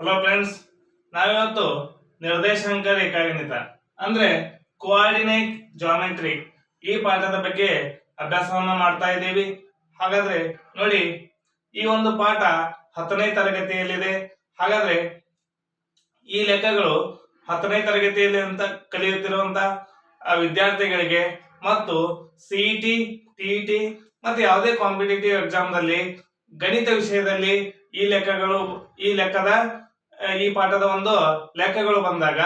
Hello friends ನಾವಿವತ್ತು ನಿರ್ದೇಶಾಂಕ ರೇಖಾಗಣಿತ ಅಂದ್ರೆ ಕೋಆರ್ಡಿನೇಟ್ ಜಾಮೆಟ್ರಿ ಈ ಪಾಠದ ಬಗ್ಗೆ ಅಭ್ಯಾಸವನ್ನ ಮಾಡ್ತಾ ಇದ್ದೀವಿ. ಹಾಗಾದ್ರೆ ನೋಡಿ, ಈ ಒಂದು ಪಾಠ ಹತ್ತನೇ ತರಗತಿಯಲ್ಲಿದೆ. ಹಾಗಾದ್ರೆ ಈ ಲೆಕ್ಕಗಳು ಹತ್ತನೇ ತರಗತಿಯಲ್ಲಿ ಅಂತ ಕಲಿಯುತ್ತಿರುವಂತ ವಿದ್ಯಾರ್ಥಿಗಳಿಗೆ ಮತ್ತು ಸಿಇಟಿ ಟಿಇಟಿ ಮತ್ತೆ ಯಾವುದೇ ಕಾಂಪಿಟೇಟಿವ್ ಎಕ್ಸಾಮ್ದಲ್ಲಿ ಗಣಿತ ವಿಷಯದಲ್ಲಿ ಈ ಲೆಕ್ಕಗಳು, ಈ ಲೆಕ್ಕದ ಈ ಪಾಠದ ಒಂದು ಲೆಕ್ಕಗಳು ಬಂದಾಗ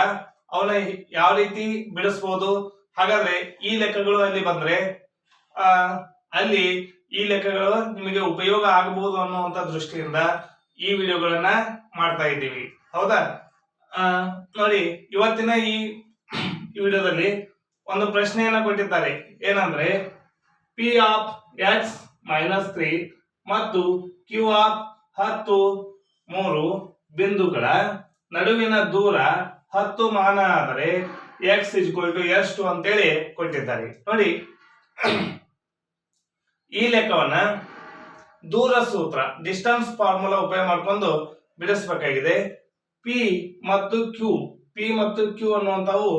ಅವನ ಯಾವ ರೀತಿ ಬಿಡಿಸ್ಬೋದು? ಹಾಗಾದ್ರೆ ಈ ಲೆಕ್ಕಗಳು ಅಲ್ಲಿ ಬಂದ್ರೆ ಅಲ್ಲಿ ಈ ಲೆಕ್ಕಗಳು ನಿಮಗೆ ಉಪಯೋಗ ಆಗಬಹುದು ಅನ್ನುವಂತ ದೃಷ್ಟಿಯಿಂದ ಈ ವಿಡಿಯೋಗಳನ್ನ ಮಾಡ್ತಾ ಇದ್ದೀವಿ. ಹೌದಾ? ನೋಡಿ, ಇವತ್ತಿನ ಈ ವಿಡಿಯೋದಲ್ಲಿ ಒಂದು ಪ್ರಶ್ನೆಯನ್ನ ಕೊಟ್ಟಿದ್ದಾರೆ. ಏನಂದ್ರೆ P of X minus three ಮತ್ತು ಕ್ಯೂ ಆಫ್ ಹತ್ತು, ಮೂರು ಬಿಂದುಗಳ ನಡುವಿನ ದೂರ ಹತ್ತು ಮಾನ ಆದರೆ ಎಕ್ಸ್ ಇಜ್ಕೊಲ್ ಟು ಎಷ್ಟು ಅಂತೇಳಿ ಕೊಟ್ಟಿದ್ದಾರೆ. ನೋಡಿ, ಈ ಲೆಕ್ಕವನ್ನ ದೂರ ಸೂತ್ರ ಡಿಸ್ಟನ್ಸ್ ಫಾರ್ಮುಲಾ ಉಪಯೋಗ ಮಾಡಿಕೊಂಡು ಬಿಡಿಸಬೇಕಾಗಿದೆ. ಪಿ ಮತ್ತು ಕ್ಯೂ ಪಿ ಮತ್ತು ಕ್ಯೂ ಅನ್ನುವಂಥವು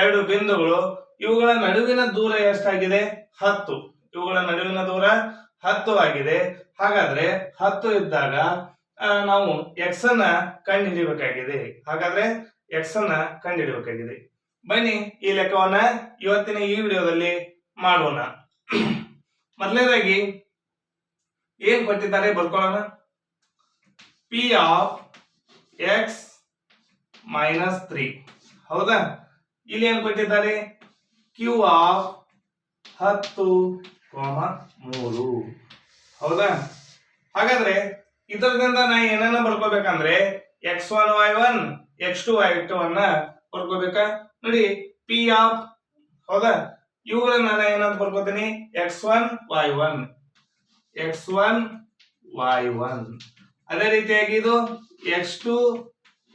ಎರಡು ಬಿಂದುಗಳು. ಇವುಗಳ ನಡುವಿನ ದೂರ ಎಷ್ಟಾಗಿದೆ? ಹತ್ತು. ಇವುಗಳ ನಡುವಿನ ದೂರ ಹತ್ತು ಆಗಿದೆ. ಹಾಗಾದ್ರೆ ಹತ್ತು ಇದ್ದಾಗ ನಾವು ಎಕ್ಸ್ ಅನ್ನ ಕಂಡು ಹಿಡಿಬೇಕಾಗಿದೆ ಹಾಗಾದ್ರೆ ಎಕ್ಸ್ ಅನ್ನ ಕಂಡು ಹಿಡಿಬೇಕಾಗಿದೆ ಬನ್ನಿ ಈ ಲೆಕ್ಕವನ್ನ ಇವತ್ತಿನ ಈ ವಿಡಿಯೋದಲ್ಲಿ ಮಾಡೋಣ. ಮೊದಲನೇದಾಗಿ, ಏನ್ ಕೊಟ್ಟಿದ್ದಾರೆ ಬರ್ಕೊಳ್ಳೋಣ. P of X minus three ಹೌದಾ? ಇಲ್ಲಿ ಏನ್ ಕೊಟ್ಟಿದ್ದಾರೆ? ಕ್ಯೂ ಆಫ್ ಹತ್ತು, ಕೋಮ ಮೂರು. ಹೌದಾ? ಹಾಗಾದ್ರೆ ಇದರಿಂದ ನಾ ಏನನ್ನ ಬರ್ಕೋಬೇಕಂದ್ರೆ X one Y one X two Y two ಅನ್ನ ಬರ್ಕೋಬೇಕ. ನೋಡಿ ಪಿ ಆಫ್ ಹೌದಾ? ಇವುಗಳನ್ನ ನಾನು ಏನಂತ ಬರ್ಕೋತೀನಿ? X one Y one X one Y one ಅದೇ ರೀತಿಯಾಗಿ ಇದು ಎಕ್ಸ್ ಟು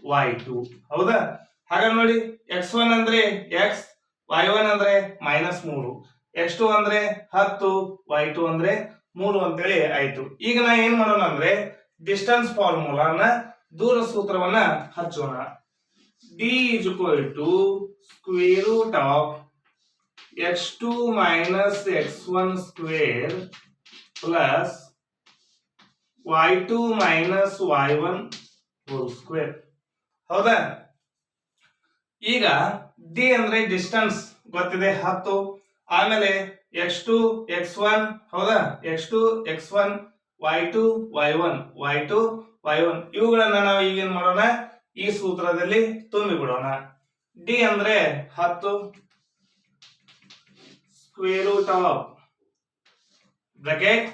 ವೈ ಟು ಹೌದಾ? ಹಾಗಾದ್ರೆ ನೋಡಿ ಎಕ್ಸ್ ಒನ್ ಅಂದ್ರೆ ಎಕ್ಸ್ ವೈ ಒನ್ ಅಂದ್ರೆ ಮೈನಸ್ ಮೂರು. ಎಕ್ಸ್ ಟು ಅಂದ್ರೆ ಹತ್ತು ವೈ ಟು ಅಂದ್ರೆ ಮೂರು ಅಂತೇಳಿ ಆಯ್ತು. ಈಗ ನಾ ಏನ್ ಮಾಡೋಣ ಅಂದ್ರೆ ಡಿಸ್ಟನ್ಸ್ ಫಾರ್ಮುಲಾನ ದೂರ ಸೂತ್ರವನ್ನ ಹಚ್ಚೋಣ. D is equal to square root of X two minus X one square plus Y two minus Y one whole square ಹೌದಾ? ಈಗ ಡಿ ಅಂದ್ರೆ ಡಿಸ್ಟೆನ್ಸ್ ಗೊತ್ತಿದೆ? ಹತ್ತು. ಆಮೇಲೆ ಎಕ್ಸ್ ಟು ಎಕ್ಸ್ ಒನ್ ಹೌದಾ? X two X one Y two Y one Y two Y one ಇವುಗಳನ್ನ ನಾವು ಈಗೇನ್ ಮಾಡೋಣ? ಈ ಸೂತ್ರದಲ್ಲಿ ತುಂಬಿ ಬಿಡೋಣ ಡಿ ಅಂದ್ರೆ ಹತ್ತು square root of bracket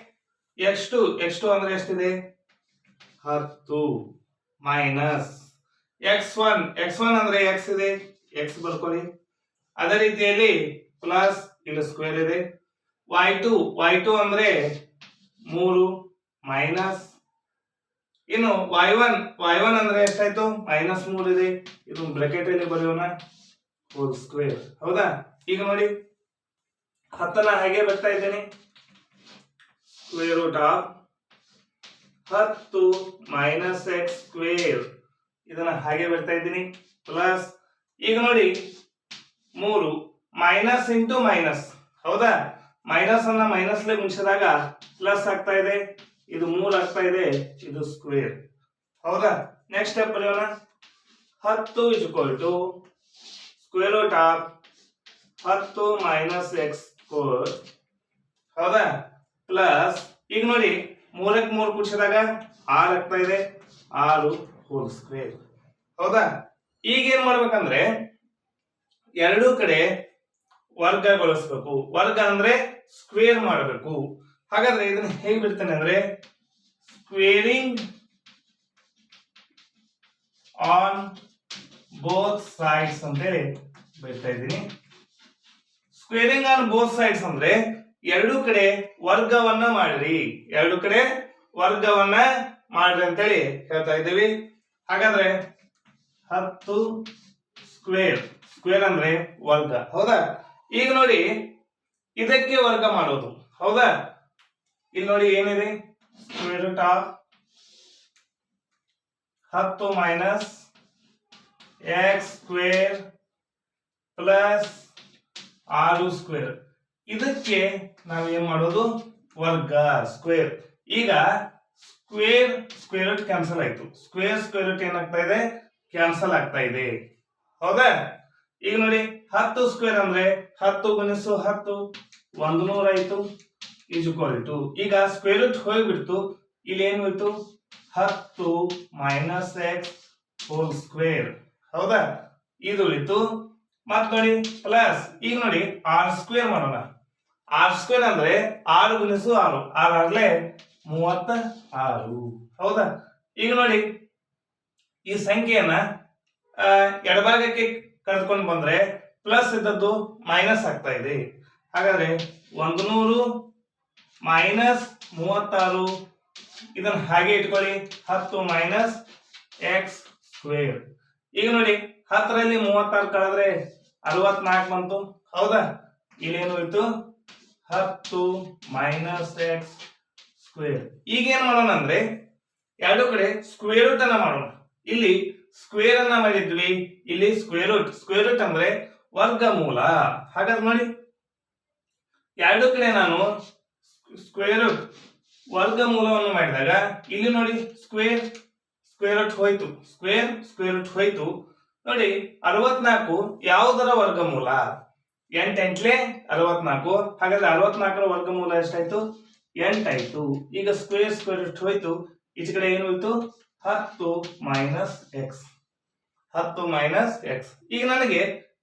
X two X two ಅಂದ್ರೆ ಎಷ್ಟಿದೆ? ಹತ್ತು minus X one X one ಅಂದ್ರೆ ಎಕ್ಸ್ ಇದೆ? ಎಕ್ಸ್ ಬರ್ಕೊಳ್ಳಿ. ಅದೇ ರೀತಿಯಲ್ಲಿ ಪ್ಲಸ್ ಇಲ್ಲಿ ಸ್ಕ್ವೇರ್ ಇದೆ. ವೈ ಟು ವೈ ಟು ಅಂದ್ರೆ ಮೂರು. ಮೈನಸ್ ಇನ್ನು ವೈ ಒನ್ ವೈ ಒನ್ ಅಂದ್ರೆ ಎಷ್ಟಾಯ್ತು? ಮೈನಸ್ ಮೂರ್ ಇದೆ. ಇದು ಬ್ರಾಕೆಟ್ ಅಲ್ಲಿ ಬರೆಯೋಣ. ಹೋಲ್ ಸ್ಕ್ವೇರ್ ಹೌದಾ? ಈಗ ನೋಡಿ. ಹತ್ತನ ಹಾಗೆ ಬರ್ತಾ ಇದ್ದೇನೆ. ಸ್ಕ್ವೇರ್ ರೂಟ್ ಆಫ್ ಹತ್ತು ಮೈನಸ್ ಎಕ್ಸ್ ಸ್ಕ್ವೇರ್ ಇದನ್ನ ಹಾಗೆ ಬರ್ತಾ ಇದ್ದೀನಿ. ಪ್ಲಸ್ ಈಗ ನೋಡಿ. ಮೂರು. ಮೈನಸ್ ಇಂಟು ಮೈನಸ್ ಹೌದಾ? ಮೈನಸ್ ಅನ್ನ ಮೈನಸ್ ಲೇ ಗುಣಿಸಿದಾಗ ಪ್ಲಸ್ ಆಗ್ತಾ ಇದೆ. ಇದು ಮೂರು ಆಗ್ತಾ ಇದೆ, ಇದು ಸ್ಕ್ವೇರ್ ಹೌದಾ? ನೆಕ್ಸ್ಟ್ ಸ್ಟೆಪ್ ಬರೆಯೋಣ. ಹತ್ತು is equal to square root of ಹತ್ತು ಮೈನಸ್ ಎಕ್ಸ್ ಸ್ಕ್ವೇರ್ ಹೌದಾ? ಪ್ಲಸ್ ಈಗ ನೋಡಿ, ಮೂರಕ್ಕೆ ಮೂರು ಕೂಡಿಸಿದಾಗ ಆರು ಆಗ್ತಾ ಇದೆ. ಆರು ಹೋಲ್ ಸ್ಕ್ವೇರ್ ಹೌದಾ? ಈಗ ಏನ್ ಮಾಡ್ಬೇಕಂದ್ರೆ, ಎರಡೂ ಕಡೆ ವರ್ಗಗೊಳಿಸ್ಬೇಕು. ವರ್ಗ ಅಂದ್ರೆ ಸ್ಕ್ವೇರ್ ಮಾಡಬೇಕು. ಹಾಗಾದ್ರೆ ಇದನ್ನ ಹೇಗೆ ಬಿಡ್ತೇನೆ ಅಂದ್ರೆ ಸ್ಕ್ವೇರಿಂಗ್ ಆನ್ ಬೋತ್ ಸೈಡ್ಸ್ ಅಂತೇಳಿ ಬಿಡ್ತಾ ಇದ್ದೀನಿ. ಸ್ಕ್ವೇರಿಂಗ್ ಆನ್ ಬೋತ್ ಸೈಡ್ಸ್ ಅಂದ್ರೆ ಎರಡು ಕಡೆ ವರ್ಗವನ್ನ ಮಾಡಿರಿ. ಎರಡು ಕಡೆ ವರ್ಗವನ್ನ ಮಾಡ್ರಿ ಅಂತೇಳಿ ಹೇಳ್ತಾ ಇದ್ದೀವಿ. ಹಾಗಾದ್ರೆ ಹತ್ತು ಸ್ಕ್ವೇರ್ ಸ್ಕ್ವೇರ್ ಅಂದ್ರೆ ವರ್ಗ. ಹೌದಾ? ಈಗ ನೋಡಿ ಇದಕ್ಕೆ ವರ್ಗ ಮಾಡೋದು. ಹೌದಾ? ಇಲ್ಲಿ ನೋಡಿ ಏನಿದೆ? ಸ್ಕ್ವೇರ್ ರೂಟ್ ಆಫ್ ಹತ್ತು ಮೈನಸ್ ಎಕ್ಸ್ ಸ್ಕ್ವೇರ್ ಪ್ಲಸ್ ಆರು ಸ್ಕ್ವೇರ್ ಇದಕ್ಕೆ ನಾವು ಏನ್ ಮಾಡೋದು? ವರ್ಗ ಸ್ಕ್ವೇರ್ ಈಗ ಸ್ಕ್ವೇರ್ ಸ್ಕ್ವೇರ್ ರೂಟ್ ಕ್ಯಾನ್ಸಲ್ ಆಯ್ತು. ಸ್ಕ್ವೇರ್ ಸ್ಕ್ವೇರ್ ಏನಾಗ್ತಾ ಇದೆ? ಕ್ಯಾನ್ಸಲ್ ಆಗ್ತಾ ಇದೆ. ಹೌದಾ? ಈಗ ನೋಡಿ, ಹತ್ತು ಸ್ಕ್ವೇರ್ ಅಂದ್ರೆ ಹತ್ತು ಗುಣಿಸು ಹತ್ತು, ಒಂದು ನೂರ ಆಯ್ತು ಈಸ್ ಇಕ್ವಲ್ ಟು ಈಗ ಸ್ಕ್ವೇರ್ ರೂಟ್ ಹೋಗ್ಬಿಡ್ತು. ಇಲ್ಲಿ ಏನು ಹೋಯ್ತು? ಹತ್ತು ಮೈನಸ್ ಎಕ್ಸ್ ಹೋಲ್ ಸ್ಕ್ವೇರ್ ಹೌದಾ? ಇದು ಉಳಿತು ಮತ್ ನೋಡಿ ಪ್ಲಸ್ ಈಗ ನೋಡಿ ಆರ್ ಸ್ಕ್ವೇರ್ ಮಾಡೋಣ. ಆರ್ ಸ್ಕ್ವೇರ್ ಅಂದ್ರೆ ಆರು ಗುಣಿಸು ಆರು. ಆರು ಆಗ್ಲೇ ಮೂವತ್ತ ಆರು ಹೌದಾ? ಈಗ ನೋಡಿ, ಈ ಸಂಖ್ಯೆಯನ್ನ ಎಡಭಾಗಕ್ಕೆ ಕರೆದುಕೊಂಡು ಬಂದ್ರೆ ಪ್ಲಸ್ ಇದ್ದದ್ದು ಮೈನಸ್ ಆಗ್ತಾ ಇದೆ. ಹಾಗಾದ್ರೆ, ಒಂದು ನೂರು ಮೈನಸ್ ಮೂವತ್ತಾರು. ಇದನ್ನ ಹಾಗೆ ಇಟ್ಕೊಳ್ಳಿ. ಹತ್ತು ಮೈನಸ್ ಎಕ್ಸ್ ಸ್ಕ್ವೇರ್ ಈಗ ನೋಡಿ, ಹತ್ತರಲ್ಲಿ ಮೂವತ್ತಾರು ಕಳೆದ್ರೆ ಅರವತ್ನಾಲ್ಕು ಬಂತು. ಹೌದಾ? ಇಲ್ಲೇನು ಇತ್ತು ಹತ್ತು ಮೈನಸ್ ಎಕ್ಸ್ ಸ್ಕ್ವೇರ್ ಈಗ ಏನ್ ಮಾಡೋಣ ಅಂದ್ರೆ, ಎರಡು ಕಡೆ ಸ್ಕ್ವೇರ್ ರೂಟ್ ಅನ್ನ ಮಾಡೋಣ. ಇಲ್ಲಿ ಸ್ಕ್ವೇರ್ ಅನ್ನ ಮಾಡಿದ್ವಿ. ಇಲ್ಲಿ ಸ್ಕ್ವೇರ್ ರೂಟ್ ಸ್ಕ್ವೇರ್ ಅಂದ್ರೆ ವರ್ಗಮೂಲ. ಹಾಗಾದ್ರೆ ನೋಡಿ, ಎರಡು ಕಡೆ ನಾನು ಸ್ಕ್ವೇರ್ ವರ್ಗ ಮೂಲವನ್ನು ಮಾಡಿದಾಗ, ಇಲ್ಲಿ ನೋಡಿ ಸ್ಕ್ವೇರ್ ಸ್ಕ್ವೇರ್ ರೂಟ್ ಹೋಯ್ತು. ಸ್ಕ್ವೇರ್ ಸ್ಕ್ವೇರ್ ರೂಟ್ ಹೋಯ್ತು. ನೋಡಿ, ಅರವತ್ನಾಲ್ಕು ಯಾವುದರ ವರ್ಗಮೂಲ ಎಂಟೆಂಟ್ಲೆ ಅರವತ್ನಾಲ್ಕು. ಹಾಗಾದ್ರೆ ಅರವತ್ನಾಲ್ಕರ ವರ್ಗಮೂಲ ಎಷ್ಟಾಯ್ತು? ಎಂಟಾಯ್ತು ಈಗ ಸ್ಕ್ವೇರ್ ಸ್ಕ್ವೇರ್ ರೂಟ್ ಹೋಯ್ತು. ಈಚೆ ಕಡೆ ಏನು ಹೋಯ್ತು? ಹತ್ತು ಮೈನಸ್ ಎಕ್ಸ್ ಹತ್ತು ಮೈನಸ್ ಎಕ್ಸ್ ಈಗ ನನಗೆ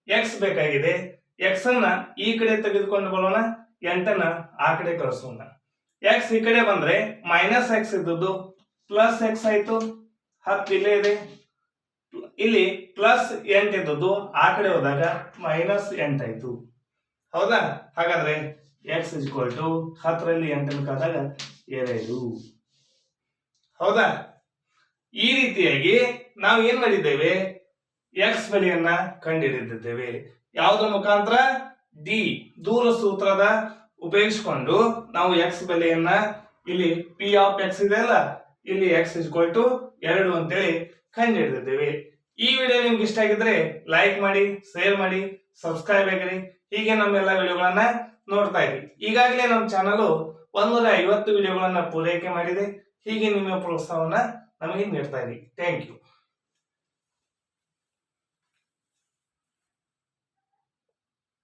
ಎಕ್ಸ್ ಬೇಕಾಗಿದೆ. ಎಕ್ಸ್ ಅನ್ನ ಈ ಕಡೆ ತೆಗೆದುಕೊಂಡು ಬರೋಣ. ಎಂಟನ್ನ ಆ ಕಡೆ ಕಳಿಸೋಣ ಎಕ್ಸ್ ಈ ಕಡೆ ಬಂದ್ರೆ ಮೈನಸ್ ಎಕ್ಸ್ ಇದ್ದದ್ದು ಪ್ಲಸ್ ಎಕ್ಸ್ ಆಯ್ತು. ಹತ್ತು ಇಲ್ಲೇ ಇದೆ. ಇಲ್ಲಿ ಪ್ಲಸ್ ಎಂಟು ಇದ್ದದ್ದು ಆ ಕಡೆ ಹೋದಾಗ ಮೈನಸ್ ಎಂಟಾಯ್ತು ಹೌದಾ? ಹಾಗಾದ್ರೆ ಎಕ್ಸ್ ಇಸ್ ಇಕ್ವಲ್ ಟು ಹತ್ತರಲ್ಲಿ ಎಂಟನ್ನು ಕಾದಾಗ ಎರಡು ಹೌದಾ? ಈ ರೀತಿಯಾಗಿ ನಾವು ಏನ್ ಮಾಡಿದ್ದೇವೆ? ಎಕ್ಸ್ ಬೆಲೆಯನ್ನ ಕಂಡುಹಿಡಿದಿದ್ದೇವೆ ಯಾವ್ದು ಮುಖಾಂತರ? ಡಿ ದೂರ ಸೂತ್ರದ ಉಪಯೋಗಿಸಿಕೊಂಡು ನಾವು ಎಕ್ಸ್ ಬೆಲೆಯನ್ನ ಇಲ್ಲಿ ಪಿ ಆಫ್ ಎಕ್ಸ್ ಇದೆ ಅಲ್ಲ? ಇಲ್ಲಿ ಎಕ್ಸ್ ಇಸ್ಕೊಲ್ ಟು ಎರಡು ಅಂತೇಳಿ ಕಂಡುಹಿಡಿದಿದ್ದೇವೆ. ಈ ವಿಡಿಯೋ ನಿಮ್ಗೆ ಇಷ್ಟ ಆಗಿದ್ರೆ ಲೈಕ್ ಮಾಡಿ ಶೇರ್ ಮಾಡಿ ಸಬ್ಸ್ಕ್ರೈಬ್ ಆಗಿರಿ. ಹೀಗೆ ನಮ್ಮೆಲ್ಲ ವಿಡಿಯೋಗಳನ್ನ ನೋಡ್ತಾ ಇರಿ. ಈಗಾಗಲೇ ನಮ್ಮ ಚಾನಲ್ ಒಂದೂರ ಐವತ್ತು ವಿಡಿಯೋಗಳನ್ನ ಪೂರೈಕೆ ಮಾಡಿದೆ. ಹೀಗೆ ನಿಮ್ಮ ಪ್ರೋತ್ಸಾಹವನ್ನ ನಮಗೆ ನೀಡ್ತಾ ಇರಿ. Thank you